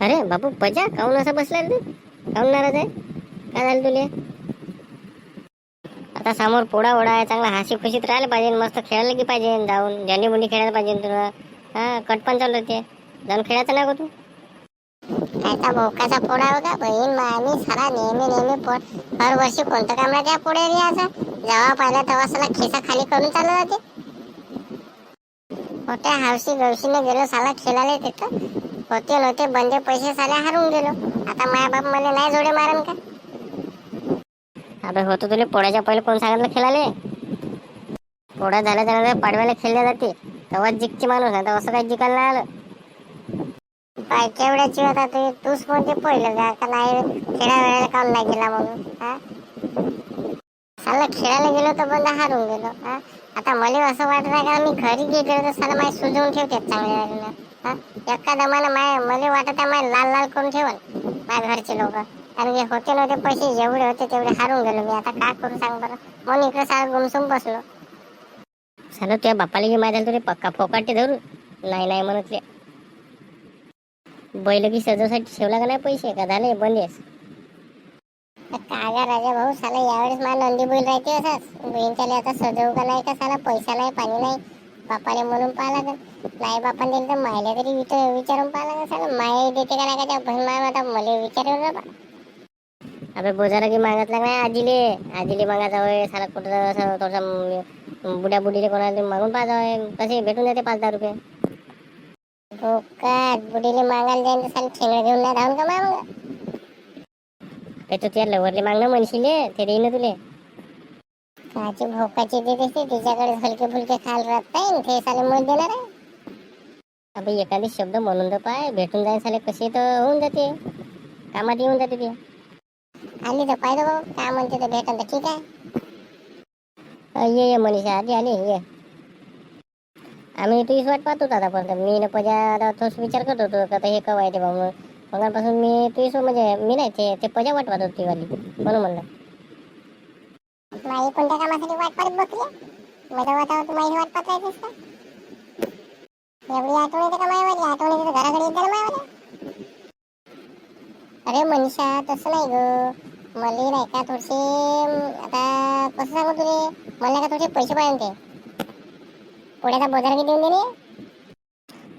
अरे बापू पजा काऊन असं बसलाय तू काऊन नाराज आहे? काय झालं तुले? आता समोर पोडा ओढा आहे चांगला हसी खुशीत राहायला पाहिजे मस्त खेळायला की पाहिजे जाऊन झंडी बुंडी खेळायला पाहिजे तुला. हा कटपण चालू होते जाऊन खेळायचं ना गो तू? त्याचा भोकाचा पोडा होता बहीण मामी सारा नेहमी नेहमी पोट. हर वर्षी कोणतं काम राहते पुढे असं? जेव्हा पाहिलं तेव्हा सला खिसा खाली करून चालू जाते मोठ्या हावशी गवशीने गेलो साला खेळायला तिथं. होते नव्हते बंदे पैसे साले हरून गेलो. आता माया बाप मला नाही जोडे मारन का? अबे होतो तुला पोळ्याच्या पहिले कोण सांगितलं खेळाले? पोळा झाल्या झाल्या पाडव्याला खेळल्या जाते. तेव्हा जिंकते माणूस आता असं काही जिंकायला नाही आलं. पाय केवढ्या चिवत आता तूच कोणते पहिलं का का नाही? खेळा वेळेला काम नाही गेला म्हणून? हा? साला खेळायला गेलो तर बंद हारून गेलो. हा? आता मला असं वाटत आहे का मी घरी गेलो तर साला माय सुजवून ठेवते चांगल्या वेळेला हा? एका दमानं माय मला वाटत आहे माय लाल लाल करून ठेवल माझ्या घरचे लोक. कारण की होते नव्हते पैसे जेवढे होते तेवढे हारून गेलो मी. आता काय करू सांग बरं? म्हणून इकडे सारं गुमसून बसलो. झालं तुझ्या बापाला की माहिती तुला पक्का फोकाटे धरू नाही नाही म्हणतले बैल की सजवसाठी ठेवला का नाही पैसे? का झाले बंदेस? कागा राजा भाऊ साला यावेळेस मला नंदी बैल राहते असाच. बहीण आता सजवू का नाही का साला पैसा नाही पाणी नाही. बापाले म्हणून पाहा लागेल नाही बापाने दिलं तर मायला तरी विच विचारून पाहा लागेल साला. माय देते का नाही का त्या बहीण माय आता मला विचारून ना बा अबे बोजारा की मागतला का नाही आजीले? आजीले मागायचा होय साला कुठं असं थोडसा बुड्या बुडीले कोणाला मागून पाहायचा होय कसे भेटून जाते पाच दहा रुपये? भोकात बुडीले मागायला जाईन तर साला घेऊन नाही धावून का माय मग? ते तू त्या लवरले मागणं म्हणशील ते देईन तुले. काची भोकाची देते ते तिच्याकडे हलके फुलके खाल राहत नाही. ते साले मत देणार आहे. अबे एखादी शब्द म्हणून तर पाय. भेटून जाईन साले कसे तर होऊन जाते. कामात येऊन जाते ते. आली तर पाहिजे भाऊ. काय म्हणते तर भेटन तर ठीक आहे. ये ये मनीषा. आधी आली. ये. आम्ही तुझीच वाट पाहतो आतापर्यंत. मी न पजा आता तोच विचार करत होतो का हे कवा येते बा म्हणून मगापासून मी तुझीच म्हणजे मी नाही ते ते पजा वाट पाहत होती वाली. म्हणून म्हणलं. माई कोणत्या कामासाठी वाट पाहत बसली. माझ्या वाटावर तू माई वाट पाहत राहायचीस का? एवढी आठवण येते का मायवाली? आठवण येते घराकडे येते ना मायवाली? अरे मनीषा तसं नाही ग. मला नाही का थोडेसे आता कसं सांगू तुले? मला का थोडेसे पैसे पाहिजे होते. पोळ्याचा बाजार किती देऊन देणे.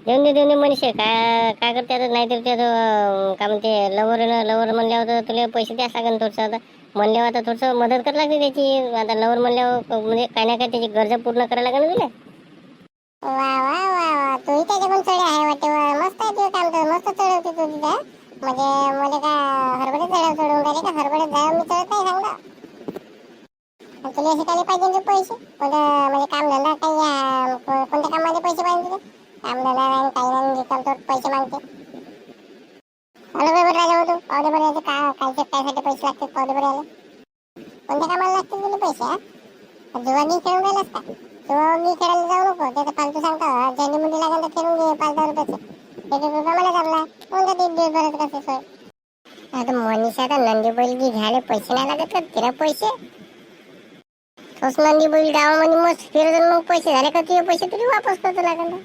देऊन दे देऊन दे मनीषा. काय काय करते आता? नाही तर ते काय म्हणते लवर लवर म्हणल्यावर तुला पैसे द्यास लागेल थोडंसं आता. म्हणल्यावर आता थोडंसं मदत करायला लागते त्याची. आता लवर म्हणल्यावर म्हणजे काय ना काय त्याची गरजा पूर्ण करायला लागेल ना तुला. वा वा वा वा. तूही त्याच्याकडून चढे आहे वाटते. वा. मस्त आहे तुझं काम कर. मस्त चढवते तू तिथं. म्हणजे मला का हरभरे चढव चढवून राहिले का? हरभरे जाय मी चढत नाही सांगता आणि तुला असे काही पाहिजे ते पैसे? कोणतं म्हणजे काम धंदा काही कोणत्या कामाचे पैसे पाहिजे तुझे काम धंदा नाही काही नाही. रिकाम पैसे मागते. बरोबर बरं का पैसे लागतात पावडे बरं यायला. कोणत्या कामाला लागतील तुला पैसे जेव्हा मी खेळून का मी खेळायला जाऊ नको. सांगता झेंडी मुंडी लागेल तर खेळून घे पाच दहा रुपयाचे. मला जमला कोणता कसे सोय आता मनीषा आता नंदी बैल की घ्यायला पैसे नाही लागत का? तिला पैसे? तोच नंदी बैल गावामध्ये मग फिरत मग पैसे झाले का तुझे पैसे? तुझे वापस करतो लागेल हो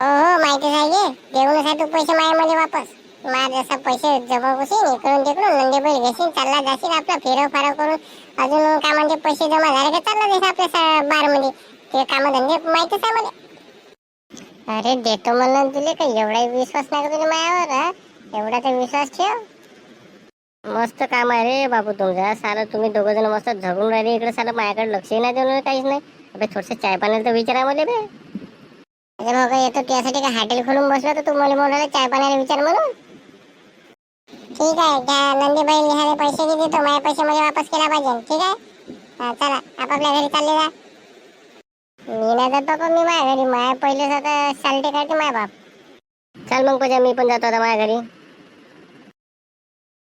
हो माहिती आहे देऊनच आहे तू पैसे माझ्यामध्ये वापस. माझ्या जसा पैसे जमा बसेल इकडून तिकडून नंदी बैल घेशील चालला जाशील आपला फिरव फारव करून. अजून कामाचे म्हणजे पैसे जमा झाले का चालला जाईल आपल्या बारमध्ये ते कामधंदे माहितीच आहे मला. अरे देतो म्हणून तुले का एवढा विश्वास नाही का तुझ्या मायावर एवढा तर विश्वास ठेव. मस्त काम आहे रे बाबू तुमचा सारं तुम्ही दोघं जण मस्त झगून राहिले इकडे सारं माझ्याकडे लक्षही नाही देऊन काहीच नाही. अबे थोडसे चाय पाण्याला तर विचारा मला बे. अरे येतो त्यासाठी का हॉटेल खोलून बसलो तर तू मला चाय पाण्याला विचार म्हणून? ठीक आहे त्या नंदीबाई लिहायला पैसे किती देतो माझे पैसे मला वापस केला पाहिजे. ठीक आहे? हा, चला आपापल्या घरी चालले जा. मी नाही जात बाबा मी माझ्या घरी. माझ्या पहिलेच आता शालटे काढते माझ्या बाप. चल मग पजा मी पण जातो आता माझ्या घरी.